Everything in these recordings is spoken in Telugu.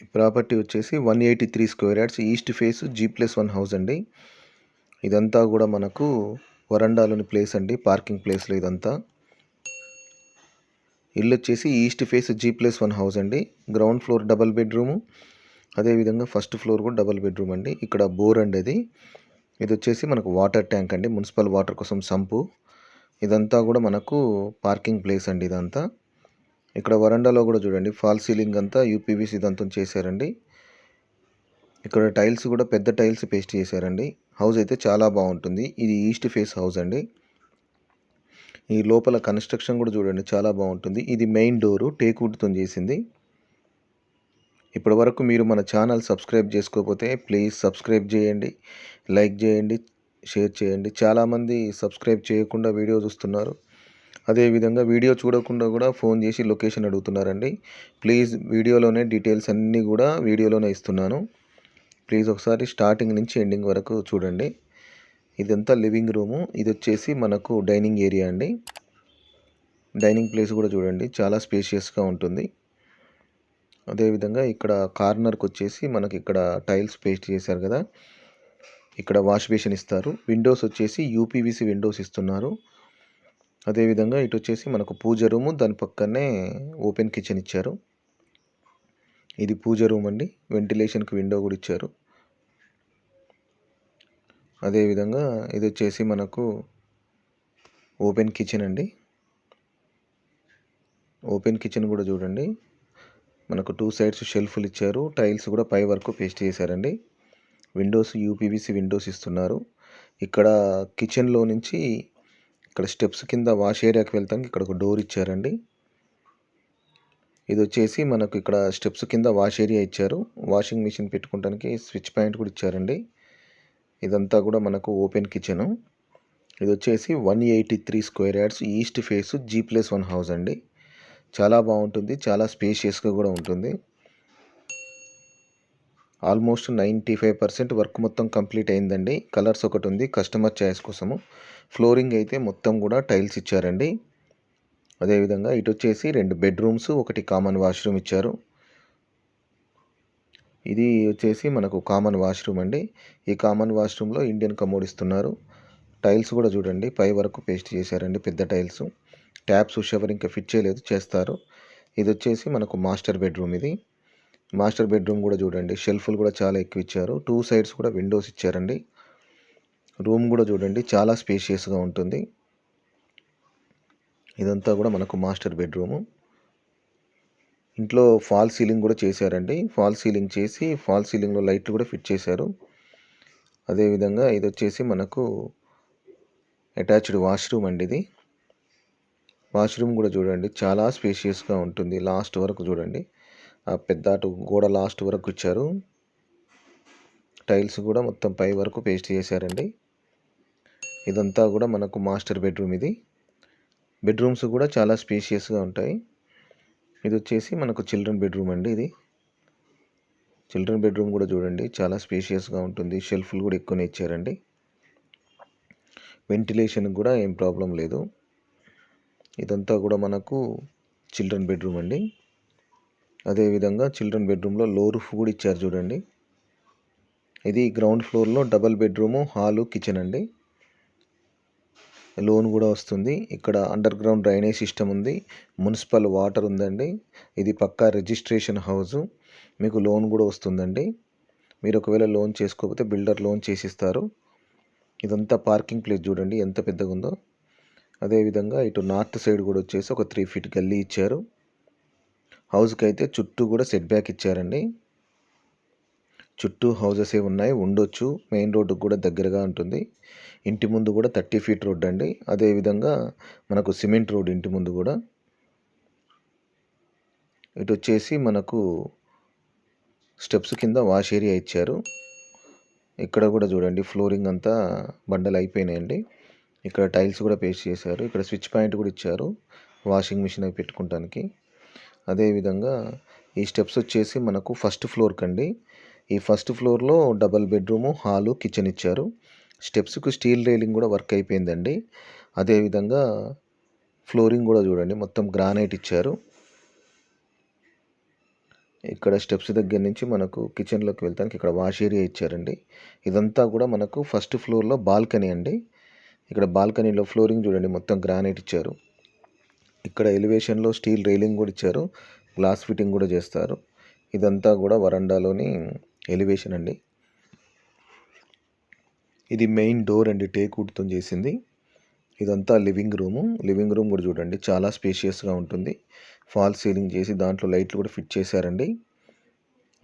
ఈ ప్రాపర్టీ వచ్చేసి one eighty three square yards east face G plus one house అండి. ఇదంతా కూడా మనకు వరండాలోని ప్లేస్ అండి పార్కింగ్ ప్లేస్లో ఇదంతా. ఇల్లు వచ్చేసి east face G plus one house అండి. గ్రౌండ్ ఫ్లోర్ డబల్ బెడ్రూము అదేవిధంగా ఫస్ట్ ఫ్లోర్ కూడా డబల్ బెడ్రూమ్ అండి. ఇక్కడ బోర్ అండి అది. ఇది వచ్చేసి మనకు వాటర్ ట్యాంక్ అండి మున్సిపల్ వాటర్ కోసం సంపు. ఇదంతా కూడా మనకు పార్కింగ్ ప్లేస్ అండి ఇదంతా. ఇక్కడ వరండాలో కూడా చూడండి ఫాల్ సీలింగ్ అంతా యూపీవీసీ దంతం చేశారండి. ఇక్కడ టైల్స్ కూడా పెద్ద టైల్స్ పేస్ట్ చేశారండి. హౌస్ అయితే చాలా బాగుంటుంది. ఇది ఈస్ట్ ఫేస్ హౌస్ అండి. ఈ లోపల కన్స్ట్రక్షన్ కూడా చూడండి చాలా బాగుంటుంది. ఇది మెయిన్ డోరు టేక్వుడ్తో చేసింది. ఇప్పటి వరకు మీరు మన ఛానల్ సబ్స్క్రైబ్ చేసుకోకపోతే ప్లీజ్ సబ్స్క్రైబ్ చేయండి లైక్ చేయండి షేర్ చేయండి. చాలామంది సబ్స్క్రైబ్ చేయకుండా వీడియో చూస్తున్నారు. అదేవిధంగా వీడియో చూడకుండా కూడా ఫోన్ చేసి లొకేషన్ అడుగుతున్నారండి. ప్లీజ్ వీడియోలోనే డీటెయిల్స్ అన్నీ కూడా వీడియోలోనే ఇస్తున్నాను. ప్లీజ్ ఒకసారి స్టార్టింగ్ నుంచి ఎండింగ్ వరకు చూడండి. ఇదంతా లివింగ్ రూము. ఇది వచ్చేసి మనకు డైనింగ్ ఏరియా అండి. డైనింగ్ ప్లేస్ కూడా చూడండి. చాలా స్పేషియస్గా ఉంటుంది. అదేవిధంగా ఇక్కడ కార్నర్కి వచ్చేసి మనకి ఇక్కడ టైల్స్ పేస్ట్ చేశారు కదా. ఇక్కడ వాష్ బేసిన్ ఇస్తారు. విండోస్ వచ్చేసి యూపీవీసీ విండోస్ ఇస్తున్నారు. అదేవిధంగా ఇటు వచ్చేసి మనకు పూజ రూము దాని పక్కనే ఓపెన్ కిచెన్ ఇచ్చారు. ఇది పూజ రూమ్ అండి. వెంటిలేషన్కి విండో కూడా ఇచ్చారు. అదేవిధంగా ఇది వచ్చేసి మనకు ఓపెన్ కిచెన్ అండి. ఓపెన్ కిచెన్ కూడా చూడండి. మనకు టూ సైడ్స్ షెల్ఫ్లు ఇచ్చారు. టైల్స్ కూడా పై వరకు పేస్ట్ చేశారండి. విండోస్ యూపీవీసీ విండోస్ ఇస్తున్నారు. ఇక్కడ కిచెన్లో నుంచి ఇక్కడ స్టెప్స్ కింద వాష్ ఏరియాకి వెళ్తానికి ఇక్కడ ఒక డోర్ ఇచ్చారండి. ఇది వచ్చేసి మనకు ఇక్కడ స్టెప్స్ కింద వాష్ ఏరియా ఇచ్చారు. వాషింగ్ మిషన్ పెట్టుకోవడానికి స్విచ్ పాయింట్ కూడా ఇచ్చారండి. ఇదంతా కూడా మనకు ఓపెన్ కిచెను. ఇది వచ్చేసి one eighty three square yards east face G plus one house అండి. చాలా బాగుంటుంది. చాలా స్పేషియస్గా కూడా ఉంటుంది. Almost ninety five percent work మొత్తం కంప్లీట్ అయిందండి. కలర్స్ ఒకటి ఉంది. కస్టమర్ చాయిస్ కోసము. ఫ్లోరింగ్ అయితే మొత్తం కూడా టైల్స్ ఇచ్చారండి. అదేవిధంగా ఇటు వచ్చేసి రెండు బెడ్రూమ్స్ ఒకటి కామన్ వాష్రూమ్ ఇచ్చారు. ఇది వచ్చేసి మనకు కామన్ వాష్రూమ్ అండి. ఈ కామన్ వాష్రూమ్లో ఇండియన్ కమోడ్ ఇస్తున్నారు. టైల్స్ కూడా చూడండి పై వరకు పేస్ట్ చేశారండి పెద్ద టైల్స్. ట్యాప్స్ షవర్ ఇంకా ఫిట్ చేయలేదు చేస్తారు. ఇది వచ్చేసి మనకు మాస్టర్ బెడ్రూమ్ ఇది. మాస్టర్ బెడ్రూమ్ కూడా చూడండి షెల్ఫ్లు కూడా చాలా ఎక్కువ ఇచ్చారు. టూ సైడ్స్ కూడా విండోస్ ఇచ్చారండి. రూమ్ కూడా చూడండి చాలా స్పేషియస్గా ఉంటుంది. ఇదంతా కూడా మనకు మాస్టర్ బెడ్రూము. ఇంట్లో ఫాల్ సీలింగ్ కూడా చేశారండి. ఫాల్ సీలింగ్ చేసి ఫాల్ సీలింగ్లో లైట్లు కూడా ఫిట్ చేశారు. అదేవిధంగా ఇది వచ్చేసి మనకు అటాచ్డ్ వాష్రూమ్ అండి ఇది. వాష్రూమ్ కూడా చూడండి చాలా స్పేషియస్గా ఉంటుంది. లాస్ట్ వరకు చూడండి. ఆ పెద్ద అటు గోడ లాస్ట్ వరకు ఇచ్చారు. టైల్స్ కూడా మొత్తం పై వరకు పేస్ట్ చేశారండి. ఇదంతా కూడా మనకు మాస్టర్ బెడ్రూమ్ ఇది. బెడ్రూమ్స్ కూడా చాలా స్పేషియస్గా ఉంటాయి. ఇది వచ్చేసి మనకు చిల్డ్రన్ బెడ్రూమ్ అండి ఇది. చిల్డ్రన్ బెడ్రూమ్ కూడా చూడండి చాలా స్పేషియస్గా ఉంటుంది. షెల్ఫ్లు కూడా ఎక్కువనే ఇచ్చారండి. వెంటిలేషన్ కూడా ఏం ప్రాబ్లం లేదు. ఇదంతా కూడా మనకు చిల్డ్రన్ బెడ్రూమ్ అండి. అదేవిధంగా చిల్డ్రన్ బెడ్రూమ్లో లో రూఫ్ కూడా ఇచ్చారు చూడండి. ఇది గ్రౌండ్ ఫ్లోర్లో డబల్ బెడ్రూము హాలు కిచెన్ అండి. లోన్ కూడా వస్తుంది. ఇక్కడ అండర్ గ్రౌండ్ డ్రైనేజ్ సిస్టమ్ ఉంది. మున్సిపల్ వాటర్ ఉందండి. ఇది పక్కా రిజిస్ట్రేషన్ హౌస్ మీకు లోన్ కూడా వస్తుందండి. మీరు ఒకవేళ లోన్ చేసుకోకపోతే బిల్డర్ లోన్ చేసిస్తారు. ఇదంతా పార్కింగ్ ప్లేస్ చూడండి ఎంత పెద్దగా ఉందో అదేవిధంగా ఇటు నార్త్ సైడ్ కూడా వచ్చేసి ఒక త్రీ ఫీట్ గల్లీ ఇచ్చారు. హౌస్కి అయితే చుట్టూ కూడా సెట్ బ్యాక్ ఇచ్చారండి. చుట్టూ హౌజెస్ ఏ ఉన్నాయి ఉండొచ్చు. మెయిన్ రోడ్డుకు కూడా దగ్గరగా ఉంటుంది. ఇంటి ముందు కూడా థర్టీ ఫీట్ రోడ్ అండి. అదేవిధంగా మనకు సిమెంట్ రోడ్ ఇంటి ముందు కూడా. ఇటు వచ్చేసి మనకు స్టెప్స్ కింద వాష్ ఏరియా ఇచ్చారు. ఇక్కడ కూడా చూడండి ఫ్లోరింగ్ అంతా బండలు అయిపోయినాయండి. ఇక్కడ టైల్స్ కూడా పేస్ట్ చేశారు. ఇక్కడ స్విచ్ పాయింట్ కూడా ఇచ్చారు వాషింగ్ మిషన్ అవి పెట్టుకోవటానికి అదేవిధంగా ఈ స్టెప్స్ వచ్చేసి మనకు ఫస్ట్ ఫ్లోర్ కండి. ఈ ఫస్ట్ ఫ్లోర్లో డబల్ బెడ్రూము హాలు కిచెన్ ఇచ్చారు. స్టెప్స్కు స్టీల్ రైలింగ్ కూడా వర్క్ అయిపోయిందండి. అదేవిధంగా ఫ్లోరింగ్ కూడా చూడండి మొత్తం గ్రానైట్ ఇచ్చారు. ఇక్కడ స్టెప్స్ దగ్గర నుంచి మనకు కిచెన్లోకి వెళ్తానికి ఇక్కడ వాష్ ఏరియా ఇచ్చారండి. ఇదంతా కూడా మనకు ఫస్ట్ ఫ్లోర్లో బాల్కనీ అండి. ఇక్కడ బాల్కనీలో ఫ్లోరింగ్ చూడండి మొత్తం గ్రానైట్ ఇచ్చారు. ఇక్కడ ఎలివేషన్లో స్టీల్ రైలింగ్ కూడా ఇచ్చారు. గ్లాస్ ఫిట్టింగ్ కూడా చేస్తారు. ఇదంతా కూడా వరండాలోని ఎలివేషన్ అండి. ఇది మెయిన్ డోర్ అండి. టేక్వుడ్తో చేసింది. ఇదంతా లివింగ్ రూము లివింగ్ రూమ్ కూడా చూడండి. చాలా స్పేషియస్గా ఉంటుంది. ఫాల్ సీలింగ్ చేసి దాంట్లో లైట్లు కూడా ఫిట్ చేశారండి.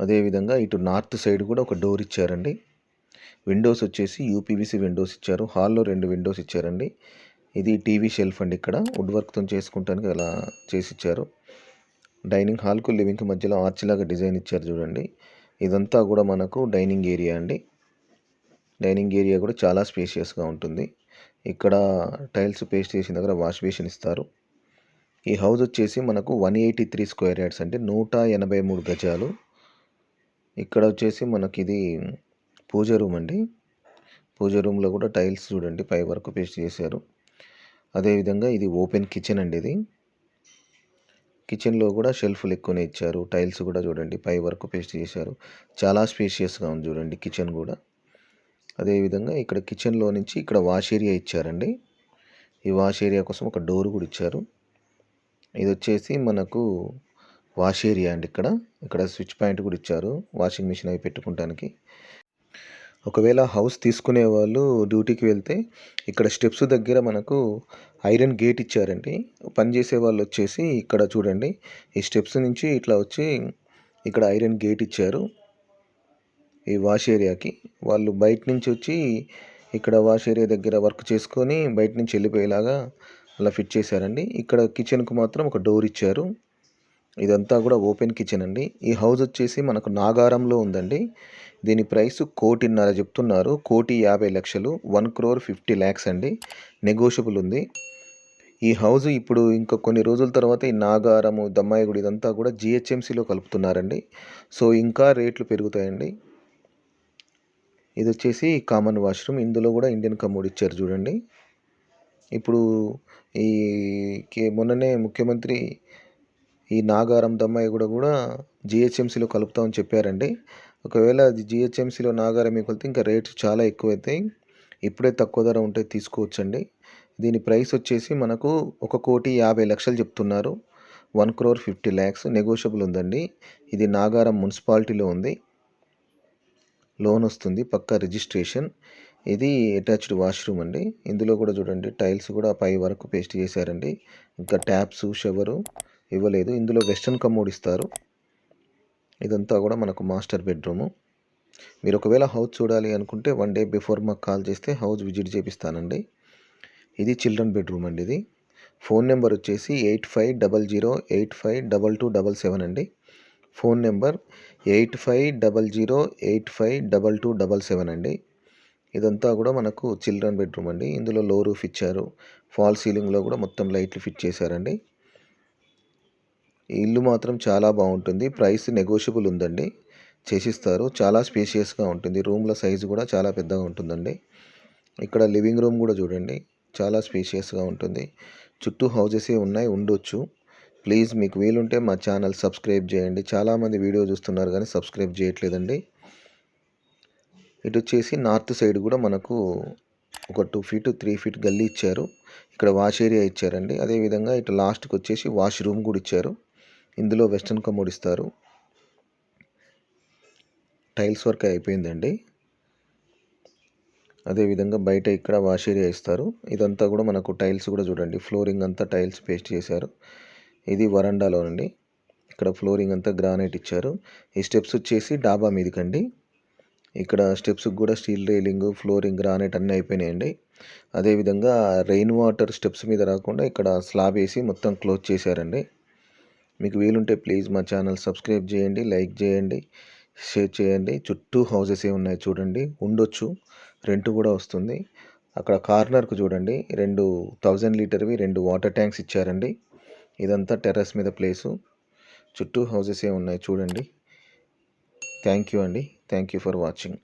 అదేవిధంగా ఇటు నార్త్ సైడ్ కూడా ఒక డోర్ ఇచ్చారండి. విండోస్ వచ్చేసి యూపీవీసీ విండోస్ ఇచ్చారు. హాల్లో రెండు విండోస్ ఇచ్చారండి. ఇది టీవీ షెల్ఫ్ అండి ఇక్కడ. వుడ్ వర్క్తో చేసుకుంటానికి అలా చేసి ఇచ్చారు. డైనింగ్ హాల్కు లివింగ్కి మధ్యలో ఆర్చ్ లాగా డిజైన్ ఇచ్చారు చూడండి. ఇదంతా కూడా మనకు డైనింగ్ ఏరియా అండి. డైనింగ్ ఏరియా కూడా చాలా స్పేషియస్గా ఉంటుంది. ఇక్కడ టైల్స్ పేస్ట్ చేసిన దగ్గర వాష్ బేసిన్ ఇస్తారు. ఈ హౌస్ వచ్చేసి మనకు one eighty three square yards అంటే నూట ఎనభై మూడు గజాలు. ఇక్కడ వచ్చేసి మనకి ఇది పూజ రూమ్ అండి. పూజ రూమ్లో కూడా టైల్స్ చూడండి పై వరకు పేస్ట్ చేశారు. అదేవిధంగా ఇది ఓపెన్ కిచెన్ అండి ఇది. కిచెన్లో కూడా షెల్ఫ్లు ఎక్కువనే ఇచ్చారు. టైల్స్ కూడా చూడండి పై వరకు పేస్ట్ చేశారు. చాలా స్పేషియస్గా ఉంది చూడండి కిచెన్ కూడా. అదేవిధంగా ఇక్కడ కిచెన్లో నుంచి ఇక్కడ వాష్ ఏరియా ఇచ్చారండి. ఈ వాష్ ఏరియా కోసం ఒక డోర్ కూడా ఇచ్చారు. ఇది వచ్చేసి మనకు వాష్ ఏరియా అండి ఇక్కడ. ఇక్కడ స్విచ్ పాయింట్ కూడా ఇచ్చారు వాషింగ్ మిషన్ అవి పెట్టుకోవటానికి ఒకవేళ హౌస్ తీసుకునే వాళ్ళు డ్యూటీకి వెళ్తే ఇక్కడ స్టెప్స్ దగ్గర మనకు ఐరన్ గేట్ ఇచ్చారండి. పని చేసే వాళ్ళు వచ్చేసి ఇక్కడ చూడండి. ఈ స్టెప్స్ నుంచి ఇట్లా వచ్చి ఇక్కడ ఐరన్ గేట్ ఇచ్చారు. ఈ వాష్ ఏరియాకి వాళ్ళు బయట నుంచి వచ్చి ఇక్కడ వాష్ ఏరియా దగ్గర వర్క్ చేసుకొని బయట నుంచి వెళ్ళిపోయేలాగా అలా ఫిట్ చేశారండి. ఇక్కడ కిచెన్కు మాత్రం ఒక డోర్ ఇచ్చారు. ఇదంతా కూడా ఓపెన్ కిచెన్ అండి. ఈ హౌస్ వచ్చేసి మనకు నాగారంలో ఉందండి. దీని ప్రైస్ కోటిన్నర చెప్తున్నారు. కోటి యాభై లక్షలు. వన్ క్రోర్ ఫిఫ్టీ ల్యాక్స్ అండి. నెగోషియబుల్ ఉంది. ఈ హౌస్ ఇప్పుడు ఇంకా కొన్ని రోజుల తర్వాత ఈ నాగారము దమ్మాయిగుడి ఇదంతా కూడా జిహెచ్ఎంసీలో కలుపుతున్నారండి. సో ఇంకా రేట్లు పెరుగుతాయండి. ఇది వచ్చేసి కామన్ వాష్రూమ్. ఇందులో కూడా ఇండియన్ కమోడ్ ఇచ్చారు చూడండి. ఇప్పుడు ఈ కే- మొన్ననే ముఖ్యమంత్రి ఈ నాగారం దమ్మాయి కూడా కూడా జిహెచ్ఎంసీలో కలుపుతామని చెప్పారండి. ఒకవేళ అది జిహెచ్ఎంసీలో నాగారం మిగిలితే ఇంకా రేట్స్ చాలా ఎక్కువైతాయి ఇప్పుడే తక్కువ ధర ఉంటే తీసుకోవచ్చండి. దీని ప్రైస్ వచ్చేసి మనకు ఒక కోటి యాభై లక్షలు చెప్తున్నారు. One crore fifty lakhs negotiable ఉందండి. ఇది నాగారం మున్సిపాలిటీలో ఉంది. లోన్ వస్తుంది పక్కా రిజిస్ట్రేషన్. ఇది అటాచ్డ్ వాష్రూమ్ అండి. ఇందులో కూడా చూడండి టైల్స్ కూడా పై వరకు పేస్ట్ చేశారండి. ఇంకా ట్యాప్స్ షవరు ఇవ్వలేదు. ఇందులో వెస్ట్రన్ కమోడ్ ఇస్తారు. ఇదంతా కూడా మనకు మాస్టర్ బెడ్రూము. మీరు ఒకవేళ హౌస్ చూడాలి అనుకుంటే వన్ డే బిఫోర్ మాకు కాల్ చేస్తే హౌస్ విజిట్ చేపిస్తానండి. ఇది చిల్డ్రన్ బెడ్రూమ్ అండి ఇది. ఫోన్ నెంబర్ వచ్చేసి eight five double zero eight five double two double seven అండి. Phone number eight five double zero eight five double two double seven అండి. ఇదంతా కూడా మనకు చిల్డ్రన్ బెడ్రూమ్ అండి. ఇందులో లో రూఫ్ ఇచ్చారు. ఫాల్ సీలింగ్లో కూడా మొత్తం లైట్లు ఫిట్ చేశారండి. ఇల్లు మాత్రం చాలా బాగుంటుంది. ప్రైస్ నెగోషియబుల్ ఉందండి. చేసిస్తారు. చాలా స్పేషియస్గా ఉంటుంది. రూమ్ల సైజు కూడా చాలా పెద్దగా ఉంటుందండి. ఇక్కడ లివింగ్ రూమ్ కూడా చూడండి. చాలా స్పేషియస్గా ఉంటుంది. చుట్టూ హౌజెసే ఉన్నాయి. ఉండొచ్చు. ప్లీజ్ మీకు వీలుంటే మా ఛానల్ సబ్స్క్రైబ్ చేయండి. చాలామంది వీడియో చూస్తున్నారు కానీ సబ్స్క్రైబ్ చేయట్లేదండి. ఇటు వచ్చేసి నార్త్ సైడ్ కూడా మనకు ఒక టూ ఫీట్ త్రీ ఫీట్ గల్లీ ఇచ్చారు. ఇక్కడ వాష్ ఏరియా ఇచ్చారండి. అదేవిధంగా ఇటు లాస్ట్కి వచ్చేసి వాష్ రూమ్ కూడా ఇచ్చారు. ఇందులో వెస్ట్రన్ కమోడ్ ఇస్తారు. టైల్స్ వర్క్ అయిపోయిందండి. అదేవిధంగా బయట ఇక్కడ వాష్ ఏరియా ఇస్తారు. ఇదంతా కూడా మనకు టైల్స్ కూడా చూడండి. ఫ్లోరింగ్ అంతా టైల్స్ పేస్ట్ చేశారు. ఇది వరండాలోనండి. ఇక్కడ ఫ్లోరింగ్ అంతా గ్రానైట్ ఇచ్చారు. ఈ స్టెప్స్ వచ్చేసి డాబా మీదకండి. ఇక్కడ స్టెప్స్ కూడా స్టీల్ రైలింగ్ ఫ్లోరింగ్ గ్రానైట్ అన్నీ అయిపోయినాయండి. అదేవిధంగా రెయిన్ వాటర్ స్టెప్స్ మీద రాకుండా ఇక్కడ స్లాబ్ వేసి మొత్తం క్లోజ్ చేశారండి. మీకు వీలుంటే ప్లీజ్ మా ఛానల్ సబ్స్క్రైబ్ చేయండి లైక్ చేయండి షేర్ చేయండి. చుట్టూ హౌసెసే ఉన్నాయి చూడండి. ఉండొచ్చు రెంట్ కూడా వస్తుంది. అక్కడ కార్నర్కు చూడండి. రెండు థౌజండ్ లీటర్వి రెండు వాటర్ ట్యాంక్స్ ఇచ్చారండి. ఇదంతా టెర్రస్ మీద ప్లేసు. చుట్టూ హౌసెసే ఉన్నాయి చూడండి. థ్యాంక్ యూ అండి. Thank you for watching.